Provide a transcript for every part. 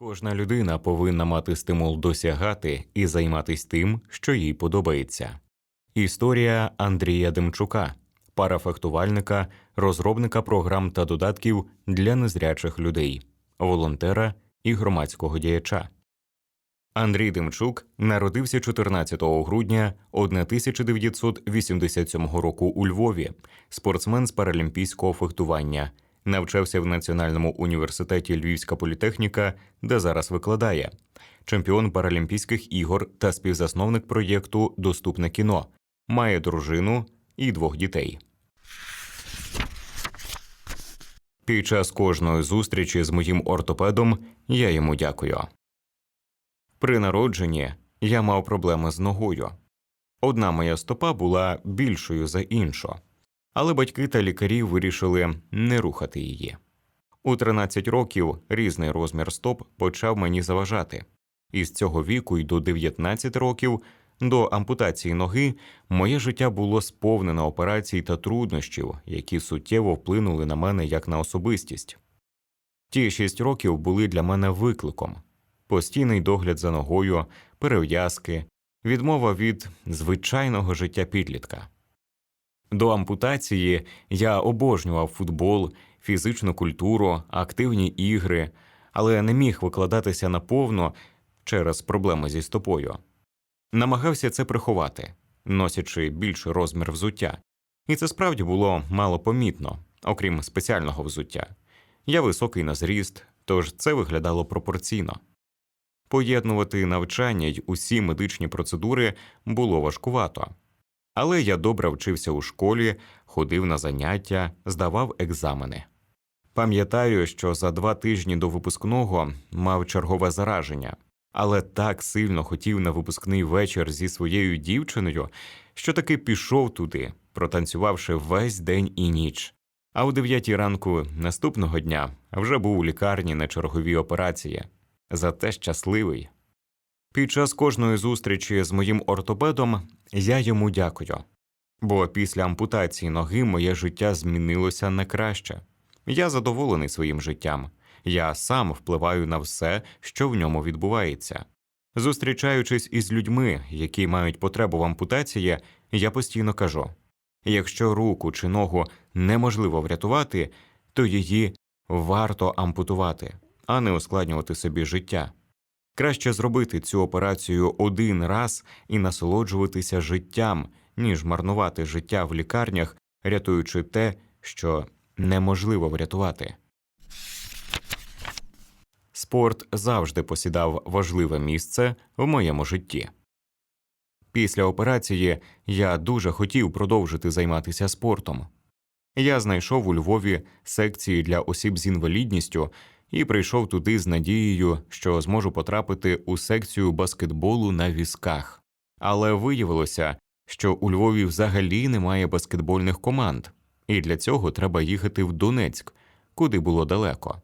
Кожна людина повинна мати стимул досягати і займатися тим, що їй подобається. Історія Андрія Демчука, парафехтувальника, розробника програм та додатків для незрячих людей, волонтера і громадського діяча. Андрій Демчук народився 14 грудня 1987 року у Львові, спортсмен з паралімпійського фехтування. Навчався в Національному університеті Львівська політехніка, де зараз викладає, чемпіон Паралімпійських ігор та співзасновник проєкту Доступне кіно, має дружину і двох дітей. Під час кожної зустрічі з моїм ортопедом я йому дякую. При народженні я мав проблеми з ногою. Одна моя стопа була більшою за іншу, але батьки та лікарі вирішили не рухати її. У 13 років різний розмір стоп почав мені заважати, і з цього віку й до 19 років до ампутації ноги моє життя було сповнено операцій та труднощів, які суттєво вплинули на мене як на особистість. Ті шість років були для мене викликом постійний догляд за ногою, перев'язки, відмова від звичайного життя підлітка. До ампутації я обожнював футбол, фізичну культуру, активні ігри, але не міг викладатися наповно через проблеми зі стопою. Намагався це приховати, носячи більший розмір взуття, і це справді було мало помітно, окрім спеціального взуття. Я високий на зріст, тож це виглядало пропорційно. Поєднувати навчання й усі медичні процедури було важкувато. Але я добре вчився у школі, ходив на заняття, здавав екзамени. Пам'ятаю, що за два тижні до випускного мав чергове зараження, але так сильно хотів на випускний вечір зі своєю дівчиною, що таки пішов туди, протанцювавши весь день і ніч. А о дев'ятій ранку наступного дня вже був у лікарні на черговій операції. Зате щасливий. Під час кожної зустрічі з моїм ортопедом я йому дякую, бо після ампутації ноги моє життя змінилося на краще. Я задоволений своїм життям, я сам впливаю на все, що в ньому відбувається. Зустрічаючись із людьми, які мають потребу в ампутації, я постійно кажу якщо руку чи ногу неможливо врятувати, то її варто ампутувати, а не ускладнювати собі життя. Краще зробити цю операцію один раз і насолоджуватися життям, ніж марнувати життя в лікарнях, рятуючи те, що неможливо врятувати. Спорт завжди посідав важливе місце в моєму житті. Після операції я дуже хотів продовжити займатися спортом. Я знайшов у Львові секції для осіб з інвалідністю і прийшов туди з надією, що зможу потрапити у секцію баскетболу на візках. Але виявилося, що у Львові взагалі немає баскетбольних команд, і для цього треба їхати в Донецьк, куди було далеко.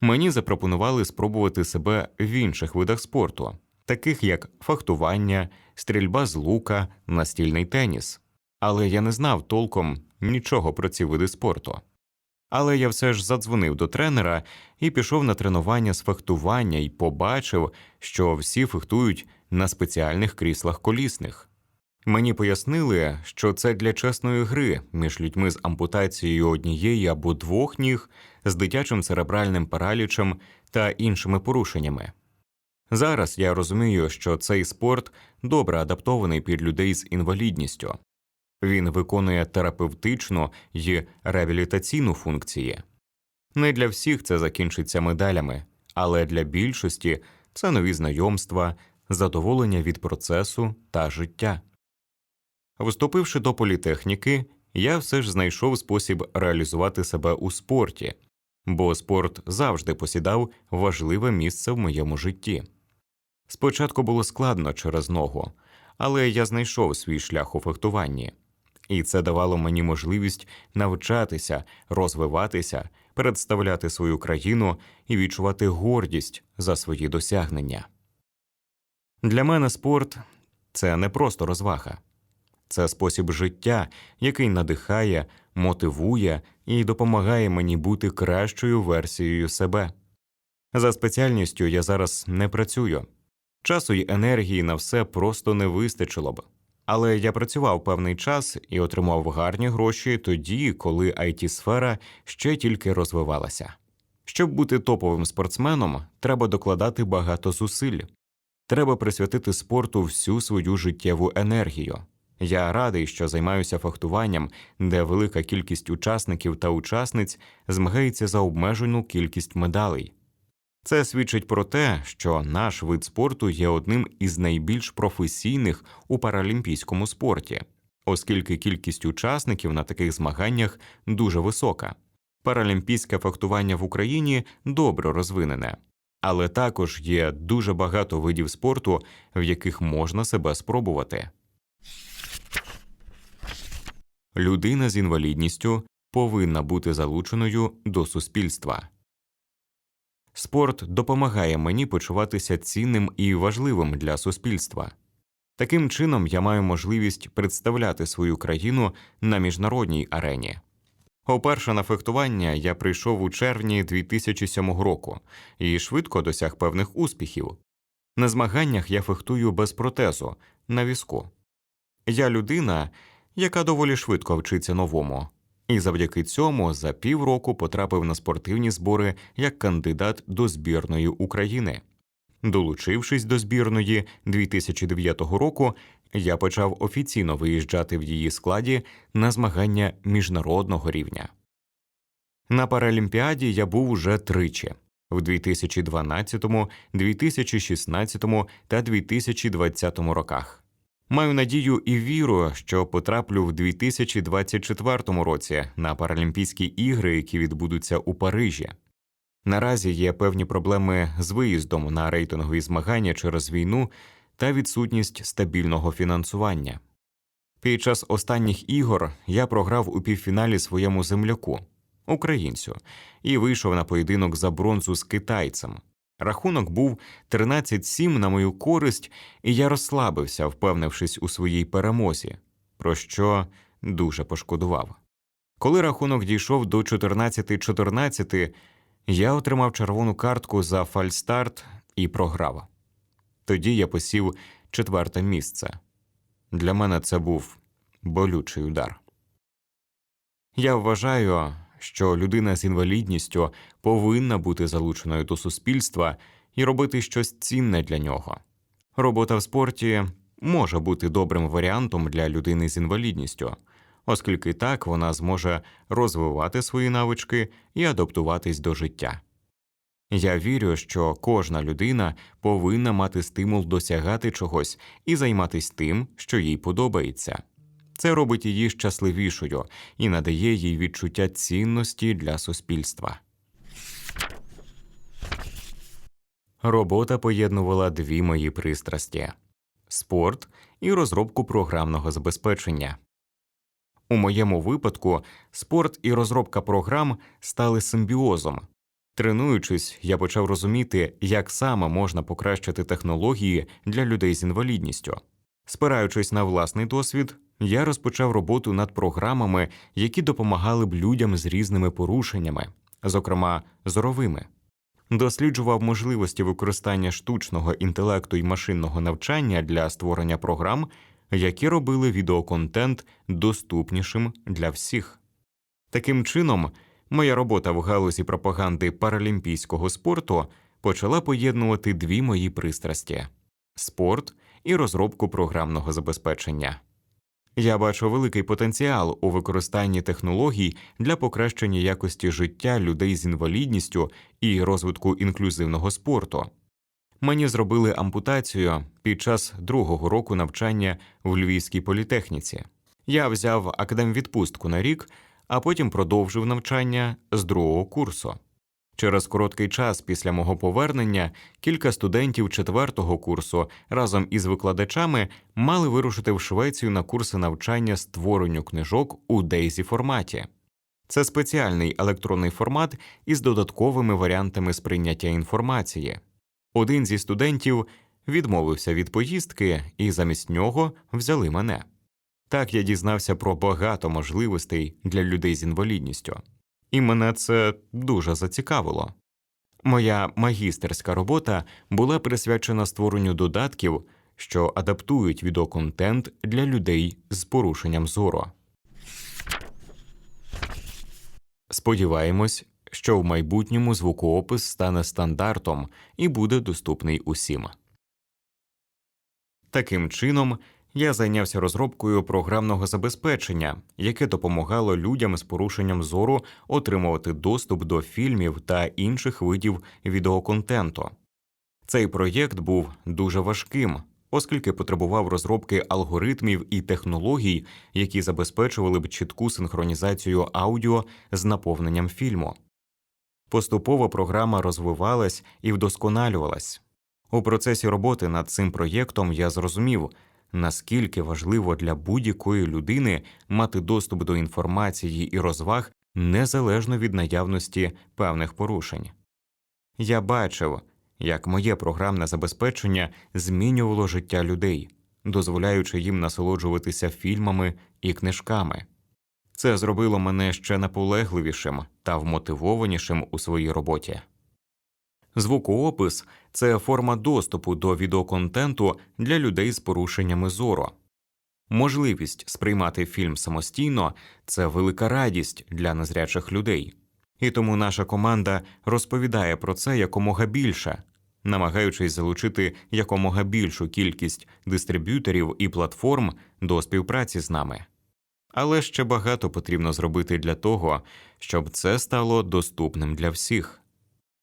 Мені запропонували спробувати себе в інших видах спорту, таких як фехтування, стрільба з лука, настільний теніс. Але я не знав толком нічого про ці види спорту. Але я все ж задзвонив до тренера і пішов на тренування з фехтування і побачив, що всі фехтують на спеціальних кріслах колісних. Мені пояснили, що це для чесної гри між людьми з ампутацією однієї або двох ніг, з дитячим церебральним паралічем та іншими порушеннями. Зараз я розумію, що цей спорт добре адаптований під людей з інвалідністю. Він виконує терапевтичну й реабілітаційну функції. Не для всіх це закінчиться медалями, але для більшості це нові знайомства, задоволення від процесу та життя. Вступивши до політехніки, я все ж знайшов спосіб реалізувати себе у спорті, бо спорт завжди посідав важливе місце в моєму житті. Спочатку було складно через ногу, але я знайшов свій шлях у фехтуванні, і це давало мені можливість навчатися, розвиватися, представляти свою країну і відчувати гордість за свої досягнення. Для мене спорт це не просто розвага, це спосіб життя, який надихає, мотивує і допомагає мені бути кращою версією себе. За спеціальністю я зараз не працюю. Часу й енергії на все просто не вистачило б. Але я працював певний час і отримав гарні гроші тоді, коли it сфера ще тільки розвивалася. Щоб бути топовим спортсменом, треба докладати багато зусиль. Треба присвятити спорту всю свою життєву енергію. Я радий, що займаюся фехтуванням, де велика кількість учасників та учасниць змагається за обмежену кількість медалей. Це свідчить про те, що наш вид спорту є одним із найбільш професійних у паралімпійському спорті, оскільки кількість учасників на таких змаганнях дуже висока. Паралімпійське фехтування в Україні добре розвинене, але також є дуже багато видів спорту, в яких можна себе спробувати. Людина з інвалідністю повинна бути залученою до суспільства. Спорт допомагає мені почуватися цінним і важливим для суспільства. Таким чином я маю можливість представляти свою країну на міжнародній арені. Уперше на фехтування я прийшов у червні 2007 року і швидко досяг певних успіхів. На змаганнях я фехтую без протезу на візку. Я людина, яка доволі швидко вчиться новому, і завдяки цьому за півроку потрапив на спортивні збори як кандидат до збірної України. Долучившись до збірної 2009 року, я почав офіційно виїжджати в її складі на змагання міжнародного рівня. На Паралімпіаді я був уже тричі в 2012, 2016 та 2020 роках. Маю надію і віру, що потраплю в 2024 році на Паралімпійські ігри, які відбудуться у Парижі. Наразі є певні проблеми з виїздом на рейтингові змагання через війну та відсутність стабільного фінансування. Під час останніх ігор я програв у півфіналі своєму земляку, українцю, і вийшов на поєдинок за бронзу з китайцем. Рахунок був 13-7 на мою користь, і я розслабився, впевнившись у своїй перемозі, про що дуже пошкодував. Коли рахунок дійшов до 14-14, я отримав червону картку за фальстарт і програв. Тоді я посів четверте місце. Для мене це був болючий удар. Я вважаю, що людина з інвалідністю повинна бути залученою до суспільства і робити щось цінне для нього. Робота в спорті може бути добрим варіантом для людини з інвалідністю, оскільки так вона зможе розвивати свої навички і адаптуватись до життя. Я вірю, що кожна людина повинна мати стимул досягати чогось і займатися тим, що їй подобається. Це робить її щасливішою і надає їй відчуття цінності для суспільства. Робота поєднувала дві мої пристрасті спорт і розробку програмного забезпечення. У моєму випадку спорт і розробка програм стали симбіозом. Тренуючись, я почав розуміти, як саме можна покращити технології для людей з інвалідністю. Спираючись на власний досвід, я розпочав роботу над програмами, які допомагали б людям з різними порушеннями, зокрема зоровими. Досліджував можливості використання штучного інтелекту і машинного навчання для створення програм, які робили відеоконтент доступнішим для всіх. Таким чином, моя робота в галузі пропаганди паралімпійського спорту почала поєднувати дві мої пристрасті спорт і розробку програмного забезпечення. Я бачу великий потенціал у використанні технологій для покращення якості життя людей з інвалідністю і розвитку інклюзивного спорту. Мені зробили ампутацію під час другого року навчання в Львівській політехніці. Я взяв академвідпустку на рік, а потім продовжив навчання з другого курсу. Через короткий час після мого повернення кілька студентів четвертого курсу разом із викладачами мали вирушити в Швецію на курси навчання створенню книжок у Дейзі форматі. Це спеціальний електронний формат із додатковими варіантами сприйняття інформації. Один зі студентів відмовився від поїздки і замість нього взяли мене. Так я дізнався про багато можливостей для людей з інвалідністю і мене це дуже зацікавило. Моя магістерська робота була присвячена створенню додатків, що адаптують відеоконтент для людей з порушенням зору. Сподіваємось, що в майбутньому звукоопис стане стандартом і буде доступний усім. Таким чином, я зайнявся розробкою програмного забезпечення, яке допомагало людям з порушенням зору отримувати доступ до фільмів та інших видів відеоконтенту. Цей проєкт був дуже важким, оскільки потребував розробки алгоритмів і технологій, які забезпечували б чітку синхронізацію аудіо з наповненням фільму. Поступово програма розвивалась і вдосконалювалась. У процесі роботи над цим проєктом я зрозумів, наскільки важливо для будь-якої людини мати доступ до інформації і розваг незалежно від наявності певних порушень. Я бачив, як моє програмне забезпечення змінювало життя людей, дозволяючи їм насолоджуватися фільмами і книжками. Це зробило мене ще наполегливішим та вмотивованішим у своїй роботі. Звукоопис це форма доступу до відеоконтенту для людей з порушеннями зору. Можливість сприймати фільм самостійно це велика радість для незрячих людей, і тому наша команда розповідає про це якомога більше, намагаючись залучити якомога більшу кількість дистриб'юторів і платформ до співпраці з нами. Але ще багато потрібно зробити для того, щоб це стало доступним для всіх.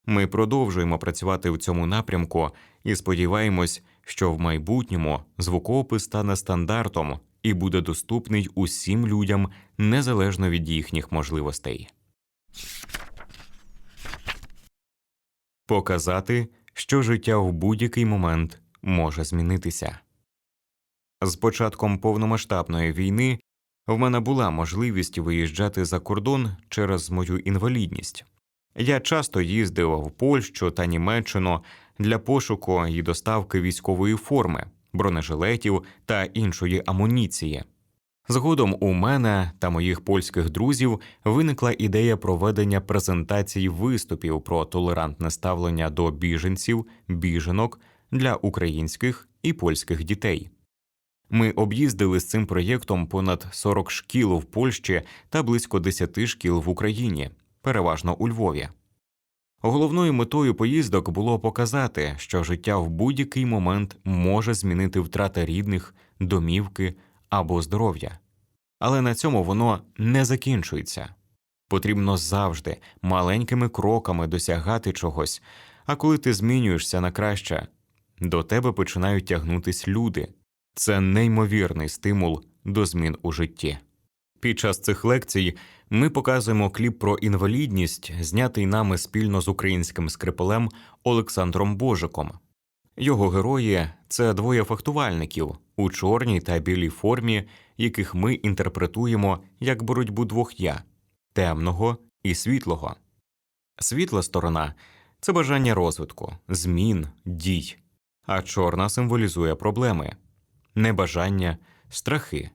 Ми продовжуємо працювати в цьому напрямку і сподіваємось, що в майбутньому звукоопис стане стандартом і буде доступний усім людям незалежно від їхніх можливостей. Показати, що життя в будь-який момент може змінитися. З початком повномасштабної війни в мене була можливість виїжджати за кордон через мою інвалідність. Я часто їздив в Польщу та Німеччину для пошуку і доставки військової форми, бронежилетів та іншої амуніції. Згодом у мене та моїх польських друзів виникла ідея проведення презентацій виступів про толерантне ставлення до біженців, біженок для українських і польських дітей. Ми об'їздили з цим проєктом понад 40 шкіл в Польщі та близько 10 шкіл в Україні, переважно у Львові. Головною метою поїздок було показати, що життя в будь-який момент може змінити втрата рідних, домівки або здоров'я. Але на цьому воно не закінчується. Потрібно завжди маленькими кроками досягати чогось, а коли ти змінюєшся на краще, до тебе починають тягнутись люди. Це неймовірний стимул до змін у житті. Під час цих лекцій ми показуємо кліп про інвалідність, знятий нами спільно з українським скрипалем Олександром Божиком. Його герої це двоє фехтувальників у чорній та білій формі, яких ми інтерпретуємо як боротьбу двох я темного і світлого. Світла сторона це бажання розвитку, змін, дій, а чорна символізує проблеми, небажання, страхи,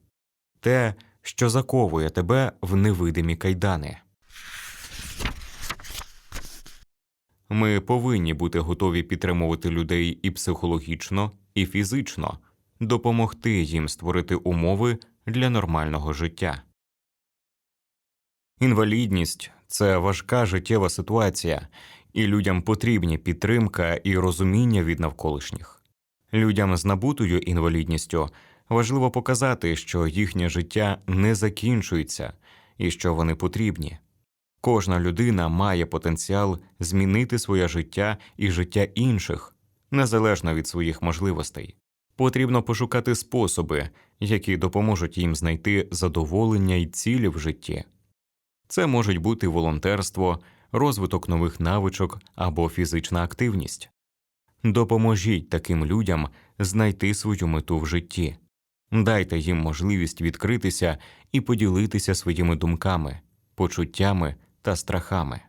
те, що заковує тебе в невидимі кайдани. Ми повинні бути готові підтримувати людей і психологічно, і фізично, допомогти їм створити умови для нормального життя. Інвалідність це важка життєва ситуація, і людям потрібні підтримка і розуміння від навколишніх. Людям з набутою інвалідністю важливо показати, що їхнє життя не закінчується і що вони потрібні. Кожна людина має потенціал змінити своє життя і життя інших незалежно від своїх можливостей. Потрібно пошукати способи, які допоможуть їм знайти задоволення і цілі в житті. Це можуть бути волонтерство, розвиток нових навичок або фізична активність. Допоможіть таким людям знайти свою мету в житті, дайте їм можливість відкритися і поділитися своїми думками, почуттями та страхами.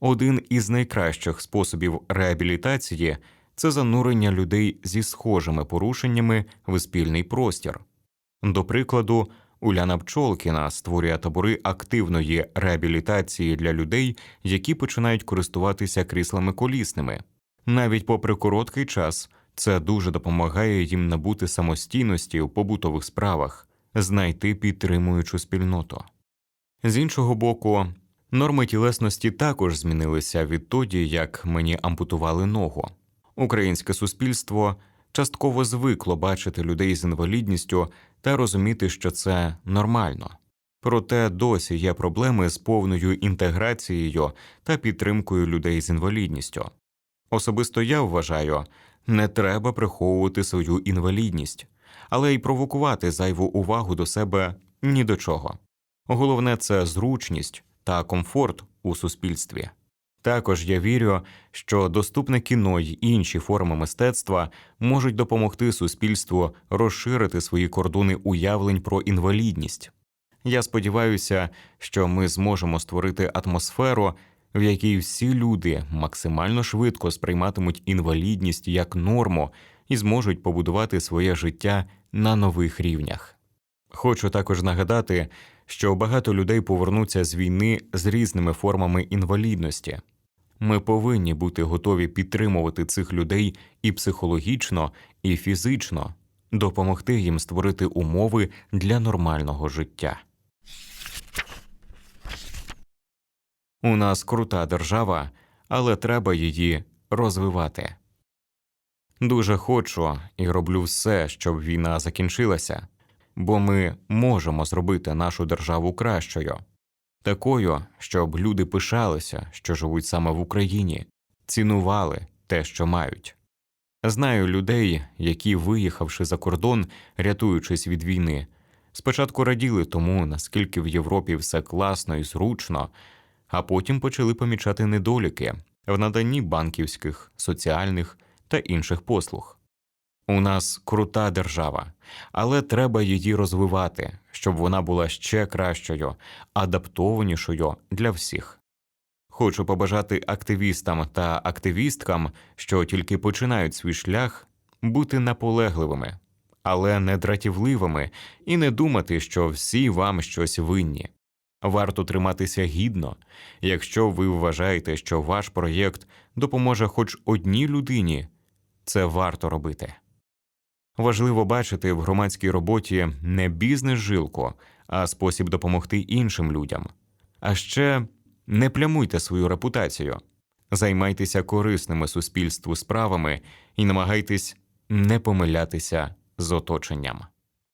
Один із найкращих способів реабілітації це занурення людей зі схожими порушеннями в спільний простір. До прикладу, Уляна Пчолкіна створює табори активної реабілітації для людей, які починають користуватися кріслами колісними. Навіть попри короткий час це дуже допомагає їм набути самостійності у побутових справах, знайти підтримуючу спільноту. З іншого боку, норми тілесності також змінилися відтоді, як мені ампутували ногу. Українське суспільство частково звикло бачити людей з інвалідністю та розуміти, що це нормально. Проте досі є проблеми з повною інтеграцією та підтримкою людей з інвалідністю. Особисто я вважаю, не треба приховувати свою інвалідність, але й провокувати зайву увагу до себе ні до чого. Головне це зручність та комфорт у суспільстві. Також я вірю, що доступне кіно й інші форми мистецтва можуть допомогти суспільству розширити свої кордони уявлень про інвалідність. Я сподіваюся, що ми зможемо створити атмосферу, в якій всі люди максимально швидко сприйматимуть інвалідність як норму і зможуть побудувати своє життя на нових рівнях. Хочу також нагадати, що багато людей повернуться з війни з різними формами інвалідності. Ми повинні бути готові підтримувати цих людей і психологічно, і фізично, допомогти їм створити умови для нормального життя. У нас крута держава, але треба її розвивати. Дуже хочу і роблю все, щоб війна закінчилася, бо ми можемо зробити нашу державу кращою, такою, щоб люди пишалися, що живуть саме в Україні, цінували те, що мають. Знаю людей, які, виїхавши за кордон, рятуючись від війни, спочатку раділи тому, наскільки в Європі все класно і зручно, а потім почали помічати недоліки в наданні банківських, соціальних та інших послуг. У нас крута держава, але треба її розвивати, щоб вона була ще кращою, адаптованішою для всіх. Хочу побажати активістам та активісткам, що тільки починають свій шлях, бути наполегливими, але не дратівливими і не думати, що всі вам щось винні. Варто триматися гідно, якщо ви вважаєте, що ваш проєкт допоможе хоч одній людині, це варто робити. Важливо бачити в громадській роботі не бізнес-жилку, а спосіб допомогти іншим людям. А ще не плямуйте свою репутацію, займайтеся корисними суспільству справами і намагайтесь не помилятися з оточенням.